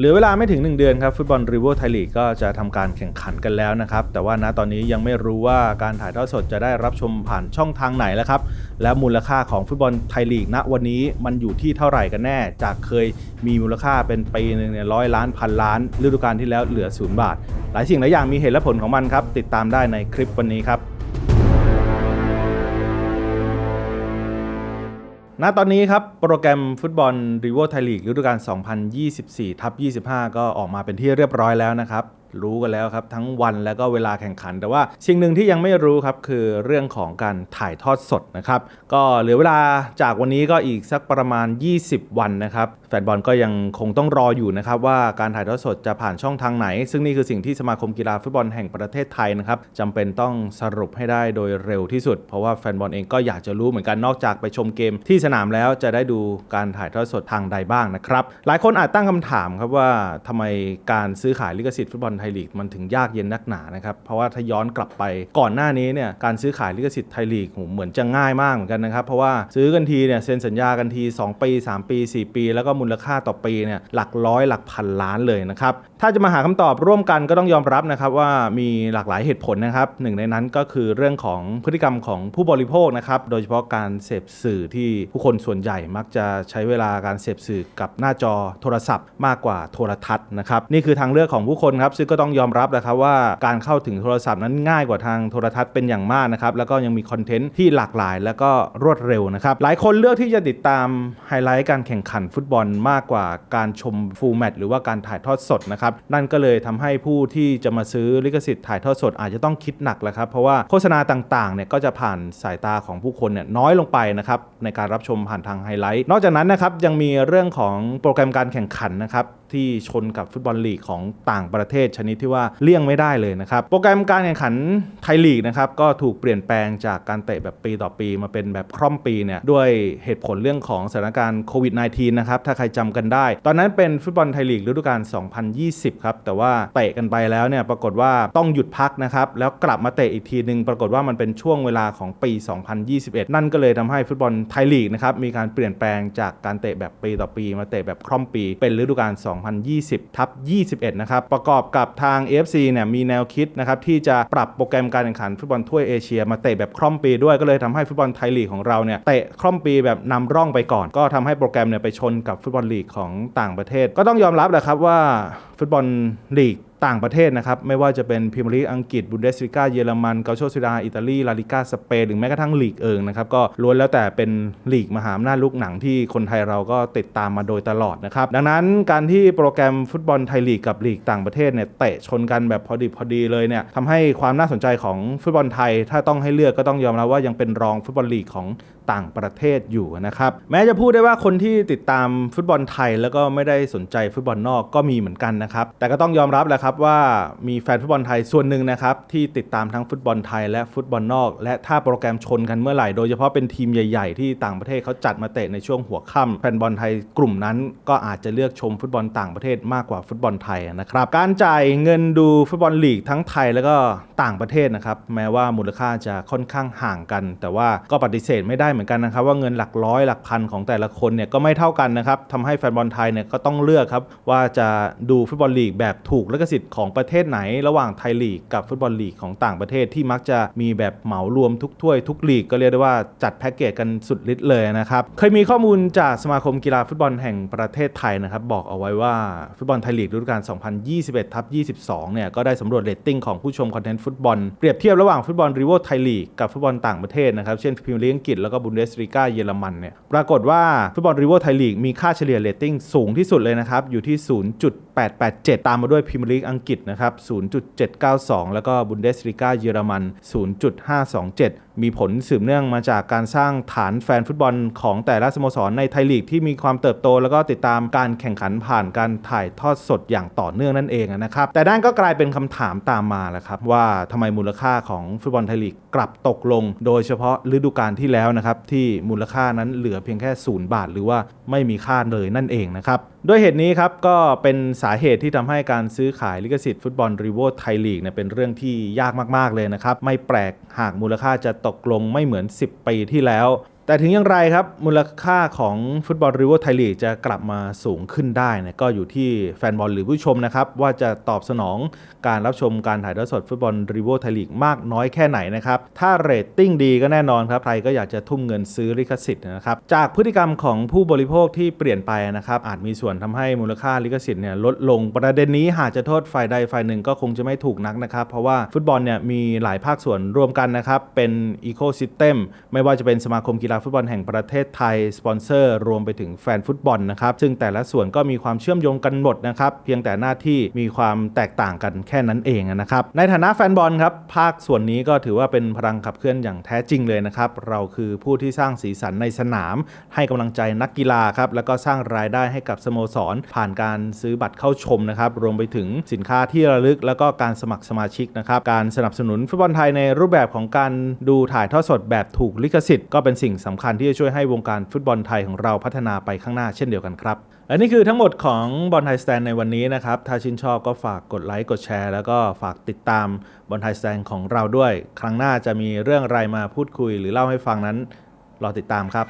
เหลือเวลาไม่ถึง 1 เดือนครับฟุตบอลรีเวอร์ไทยลีกก็จะทำการแข่งขันกันแล้วนะครับ แต่ว่าณตอนนี้ยังไม่รู้ว่าการถ่ายทอดสดจะได้รับชมผ่านช่องทางไหนแล้วครับ และมูลค่าของฟุตบอลไทยลีกณวันนี้มันอยู่ที่เท่าไหร่กันแน่ จากเคยมีมูลค่าเป็นปีหนึ่งเนี่ยร้อยล้านพันล้านฤดูกาลที่แล้วเหลือศูนย์บาท หลายสิ่งหลายอย่างมีเหตุและผลของมันครับติดตามได้ในคลิปวันนี้ครับ ณตอนนี้ครับ โปรแกรมฟุตบอลรีเวอร์ไทยลีกฤดูกาล 2024ทับ25 ก็ออกมาเป็นที่เรียบร้อยแล้วนะครับ รู้กันแล้วครับ ทั้งวันแล้วก็เวลาแข่งขัน แต่ว่าสิ่งหนึ่งที่ยังไม่รู้ครับ คือเรื่องของการถ่ายทอดสดนะครับ ก็เหลือเวลาจากวันนี้ก็อีกสักประมาณ 20 วันนะครับแฟนบอลก็ยังคงต้องรออยู่นะครับว่าการถ่ายทอดสดจะผ่านช่องทางไหน ซึ่งนี่คือสิ่งที่สมาคมกีฬาฟุตบอลแห่งประเทศไทยนะครับจำเป็นต้องสรุปให้ได้โดยเร็วที่สุด เพราะว่าแฟนบอลเองก็อยากจะรู้เหมือนกันนอกจากไปชมเกม ที่สนามแล้วจะได้ดูการถ่ายทอดสดทางใดบ้างนะครับหลายคนอาจตั้งคำถามครับว่าทำไมการซื้อขายลิขสิทธิ์ฟุตบอลไทยลีกมันถึงยากเย็นนักหนานะครับเพราะว่าถ้าย้อนกลับไปก่อนหน้านี้เนี่ยการซื้อขายลิขสิทธิ์ไทยลีกเหมือนจะง่ายมากเหมือนกันนะครับเพราะว่าซื้อกันทีเนี่ยเซ็นสัญญากันที 2 ปี 3 ปี 4 ปี แล้วก็มูลค่าต่อปีเนี่ยหลักร้อยหลักพันล้านเลยนะครับ ถ้าจะมาหาคำตอบร่วมกันก็ต้องยอมรับนะครับว่ามีหลากหลายเหตุผลนะครับหนึ่งในนั้นก็คือเรื่องของพฤติกรรมของผู้บริโภคนะครับโดยเฉพาะการเสพสื่อที่ผู้คนส่วนใหญ่มักจะใช้เวลาการเสพสื่อกับหน้าจอโทรศัพท์ มากกว่าโทรทัศน์นะครับนี่คือทางเลือกของผู้คนครับซึ่งก็ต้องยอมรับนะครับว่าการเข้าถึงโทรศัพท์นั้นง่ายกว่าทางโทรทัศน์เป็นอย่างมากนะครับแล้วก็ยังมีคอนเทนต์ที่หลากหลาย แล้วก็รวดเร็วนะครับหลายคนเลือกที่จะติดตามไฮไลท์การแข่งขันฟุตบอลมากกว่าการชมฟูลแมตช์หรือว่าการถ่ายทอดสดนะครับ นั่นก็เลยทำให้ผู้ที่จะมาซื้อลิขสิทธิ์ถ่ายทอดสดอาจจะต้องคิดหนักแล้วครับ เพราะว่าโฆษณาต่างๆเนี่ยก็จะผ่านสายตาของผู้คนเนี่ยน้อยลงไปนะครับในการรับชมผ่านทางไฮไลท์ นอกจากนั้นนะครับยังมีเรื่องของโปรแกรมการแข่งขันนะครับ ที่ชนกับฟุตบอลลีกของต่างประเทศชนิดที่ว่าเลี่ยงไม่ได้เลยนะครับ โปรแกรมการแข่งขันไทยลีกนะครับก็ถูกเปลี่ยนแปลงจากการเตะแบบปีต่อปีมาเป็นแบบคร่อมปีเนี่ยด้วยเหตุผลเรื่องของสถานการณ์โควิด -19 นะครับถ้าใครจำกันได้ ตอนนั้นเป็นฟุตบอลไทยลีกฤดูกาล 2020 ครับ แต่ว่าเตะกันไปแล้วเนี่ยปรากฏว่าต้องหยุดพักนะครับ แล้วกลับมาเตะอีกทีหนึ่งปรากฏว่ามันเป็นช่วงเวลาของปี 2021 นั่นก็เลยทำให้ฟุตบอลไทยลีกนะครับมีการเปลี่ยนแปลงจากการเตะแบบปีต่อปี มาเตะแบบคร่อมปี เป็นฤดูกาล2020ทับ21 นะครับ ประกอบกับทาง AFC เนี่ยมีแนวคิดนะครับที่จะปรับโปรแกรมการแข่งขันฟุตบอลถ้วยเอเชีย มาเตะแบบคร่อมปีด้วยก็เลยทำให้ฟุตบอลไทยลีกของเราเนี่ยเตะคร่อมปีแบบนำร่องไปก่อน ก็ทำให้โปรแกรมเนี่ยไปชนกับฟุตบอลลีกของต่างประเทศ ก็ต้องยอมรับแหละครับว่าฟุตบอลลีก ต่างประเทศนะครับ ไม่ว่าจะเป็นพรีเมียร์ลีกอังกฤษบุนเดสลิก้าเยอรมันเกาโชซิดาอิตาลีลาลิก้าสเปนหรือแม้กระทั่งลีกเอิงนะครับก็ล้วนแล้วแต่เป็นลีกมหาอำนาจลูกหนังที่คนไทยเราก็ติดตามมาโดยตลอดนะครับดังนั้นการที่โปรแกรมฟุตบอลไทยลีกกับลีกต่างประเทศเนี่ยเตะชนกันแบบพอดีพอดีเลยเนี่ยทำให้ความน่าสนใจของฟุตบอลไทย ถ้าต้องให้เลือกก็ต้องยอมรับว่ายังเป็นรองฟุตบอลลีกของ ต่างประเทศอยู่นะครับ แม้จะพูดได้ว่าคนที่ติดตามฟุตบอลไทย แล้วก็ไม่ได้สนใจฟุตบอลนอกก็มีเหมือนกันนะครับ แต่ก็ต้องยอมรับแหละครับว่ามีแฟนฟุตบอลไทยส่วนหนึ่งนะครับที่ติดตามทั้งฟุตบอลไทยและฟุตบอลนอก และถ้าโปรแกรมชนกันเมื่อไหร่ โดยเฉพาะเป็นทีมใหญ่ ๆ ที่ต่างประเทศเขาจัดมาเตะในช่วงหัวค่ำแฟนบอลไทยกลุ่มนั้น ก็อาจจะเลือกชมฟุตบอลต่างประเทศมากกว่าฟุตบอลไทยนะครับ การจ่ายเงินดูฟุตบอลลีกทั้งไทยแล้วก็ต่างประเทศนะครับ แม้ว่ามูลค่าจะค่อนข้างห่างกัน แต่ว่าก็ปฏิเสธไม่ได้เหมือนกันนะครับว่าเงินหลักร้อยหลักพันของแต่ละคนเนี่ยก็ไม่เท่ากันนะครับทำให้แฟนบอลไทยเนี่ยก็ต้องเลือกครับว่าจะดูฟุตบอลลีกแบบถูกลิขสิทธิ์ของประเทศไหน ระหว่างไทยลีกกับฟุตบอลลีกของต่างประเทศที่มักจะมีแบบเหมารวมทุกถ้วยทุกลีกก็เรียกได้ว่าจัดแพ็กเกจกันสุดฤทธิ์เลยนะครับเคยมีข้อมูลจากสมาคมกีฬาฟุตบอลแห่งประเทศไทยนะครับบอกเอาไว้ว่าฟุตบอลไทยลีกฤดูกาล 2021ทับ22 เนี่ยก็ได้สำรวจเรตติ้งของผู้ชมคอนเทนต์ฟุตบอลเปรียบเทียบระหว่างฟุตบอลรีโวอร์ไทยลีกกับฟุตบอลต่างประเทศนะครับเช่นพรีเมียร์ลีกอังกฤษแล้วก็บบุนเดสลีกาเยอรมันเนี่ยปรากฏว่าฟุตบอลริเวอร์ไทยลีกมีค่าเฉลี่ยเรตติ้งสูงที่สุดเลยนะครับ อยู่ที่ 0.887 ตามมาด้วยพรีเมียร์ลีกอังกฤษนะครับ 0.792 แล้วก็บุนเดสลีกาเยอรมัน 0.527 มีผลสืบเนื่องมาจากการสร้างฐานแฟนฟุตบอลของแต่ละสโมสรในไทยลีกที่มีความเติบโต แล้วก็ติดตามการแข่งขันผ่านการถ่ายทอดสดอย่างต่อเนื่องนั่นเองนะครับ แต่ด้านก็กลายเป็นคำถามตามมาแหละครับ ว่าทำไมมูลค่าของฟุตบอลไทยลีกกลับตกลง โดยเฉพาะฤดูกาลที่แล้วนะครับที่มูลค่านั้นเหลือเพียงแค่ศูนย์บาท หรือว่าไม่มีค่าเลยนั่นเองนะครับด้วยเหตุนี้ครับก็เป็นสาเหตุที่ทำให้การซื้อขายลิขสิทธิ์ฟุตบอลรีโวไทยลีกเนี่ยเป็นเรื่องที่ยากมาก ๆ เลยนะครับ ไม่แปลกหากมูลค่าจะตกลงไม่เหมือน 10 ปีที่แล้ว แต่ถึงอย่างไรครับ มูลค่าของฟุตบอลริเวอร์ไทยลีกจะกลับมาสูงขึ้นได้นี่ยก็อยู่ที่แฟนบอลหรือผู้ชมนะครับ ว่าจะตอบสนองการรับชมการถ่ายทอดสดฟุตบอลริเวอร์ไทยลีกมากน้อยแค่ไหนนะครับ ถ้าเรตติ้งดีก็แน่นอนครับ ใครก็อยากจะทุ่มเงินซื้อลิขสิทธิ์นะครับ จากพฤติกรรมของผู้บริโภคที่เปลี่ยนไปนะครับ อาจมีส่วนทำให้มูลค่าลิขสิทธิ์เนี่ยลดลงประเด็นนี้หากจะโทษฝ่ายใดฝ่ายหนึ่งก็คงจะไม่ถูกนักนะครับเพราะว่าฟุตบอลเนี่ยมีหลายภาคส่วนรวมกันนะครับเป็นอีโคซิสเต็มไม่ว่าจะเป็นสมาคมกีฬาฟุตบอลแห่งประเทศไทย สปอนเซอร์รวมไปถึงแฟนฟุตบอลนะครับ ซึ่งแต่ละส่วนก็มีความเชื่อมโยงกันหมดนะครับ เพียงแต่หน้าที่มีความแตกต่างกันแค่นั้นเองนะครับ ในฐานะแฟนบอลครับ ภาคส่วนนี้ก็ถือว่าเป็นพลังขับเคลื่อนอย่างแท้จริงเลยนะครับ เราคือผู้ที่สร้างสีสันในสนาม ให้กำลังใจนักกีฬาครับ แล้วก็สร้างรายได้ให้กับสโมสร ผ่านการซื้อบัตรเข้าชมนะครับ รวมไปถึงสินค้าที่ระลึก แล้วก็การสมัครสมาชิกนะครับ การสนับสนุนฟุตบอลไทยในรูปแบบของการดูถ่ายทอดสดแบบถูกลิขสิทธิ์ก็เป็นสิ่งสำคัญที่จะช่วยให้วงการฟุตบอลไทยของเราพัฒนาไปข้างหน้าเช่นเดียวกันครับ และนี่คือทั้งหมดของบอลไทยสแตนในวันนี้นะครับ ถ้าชื่นชอบก็ฝากกดไลค์กดแชร์ แล้วก็ฝากติดตามบอลไทยสแตนของเราด้วย ครั้งหน้าจะมีเรื่องอะไรมาพูดคุยหรือเล่าให้ฟังนั้นรอติดตามครับ